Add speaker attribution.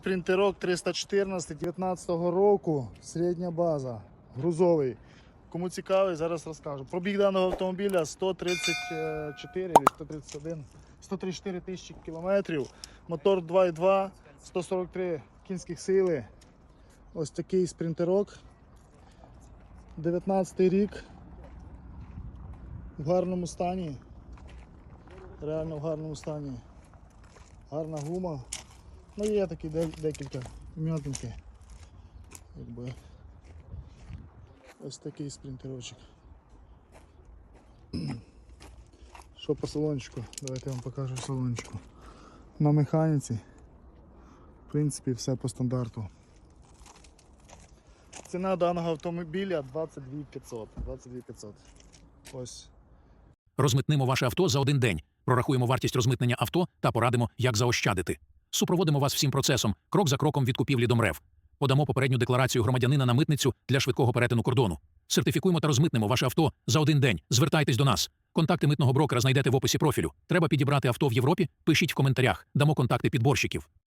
Speaker 1: спринтерок 314 19 року, середня база, грузовий. Кому цікавий, зараз розкажу. Пробіг даного автомобіля 134 чи 131, 134 тисячі кілометрів. Мотор 2.2, 143 кінських сили. Ось такий спринтерок. 19 рік. В гарному стані. Реально в гарному стані. Гарна гума. Ну є такі декілька м'ятинки. Якби. Ось такий спринтерочок. Що по салончику? Давайте я вам покажу салончику. На механіці. В принципі, все по стандарту. Ціна даного автомобіля 22 500. 22 500. Ось.
Speaker 2: Розмитнимо ваше авто за один день. Прорахуємо вартість розмитнення авто та порадимо, як заощадити. Супроводимо вас всім процесом, крок за кроком від купівлі до МРЕВ. Подамо попередню декларацію громадянина на митницю для швидкого перетину кордону. Сертифікуємо та розмитнемо ваше авто за один день. Звертайтесь до нас. Контакти митного брокера знайдете в описі профілю. Треба підібрати авто в Європі? Пишіть в коментарях. Дамо контакти підборщиків.